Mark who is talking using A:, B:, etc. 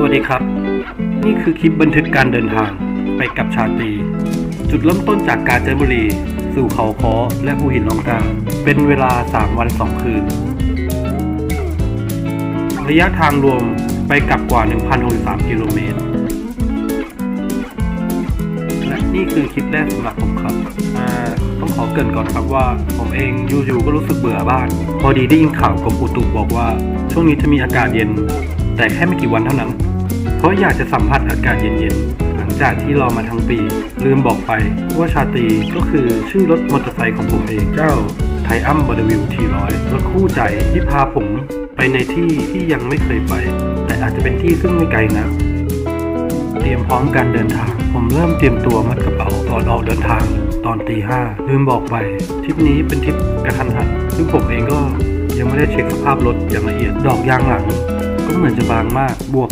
A: สวัสดีครับ นี่คือคลิปบันทึกการเดินทางไปกับชาตรีจุดเริ่มต้นจากกาญจนบุรี สู่เขาค้อและภูหินลองกาเป็นเวลา 3 วัน 2 คืน ระยะทางรวมไปกลับกว่า 1,063กิโลเมตรและนี่คือคลิปแรกสำหรับผมครับต้องขอเกรินก่อนครับว่า ผมเองอยู่ๆก็รู้สึกเบื่อบ้าน พอดีได้ยินข่าวกรมอุตุบอกว่า ช่วงนี้จะมีอากาศเย็น แต่แค่ไม่กี่วันเท่านั้น เพราะอยากจะสัมผัสอากาศเย็นๆ หลังจากที่รอมาทั้งปี ลืมบอกไปว่าชาตรีก็คือชื่อรถมอเตอร์ไซค์ของผมเองเจ้าไทอัมบอดวิวทีร้อยรถคู่ใจที่พาผมไปในที่ที่ยังไม่เคยไป แต่อาจจะเป็นที่ซึ่งไม่ไกลนะเตรียมพร้อมการเดินทาง ผมเริ่มเตรียมตัวมัดกระเป๋าตอนออกเดินทางตอนตีห้าลืมบอกไปทริปนี้เป็นทริปกระทันหันซึ่งผมเองก็ยังไม่ได้เช็คสภาพรถอย่างละเอียดดอกยางหลัง ก็เหมือนจะบางมากบวก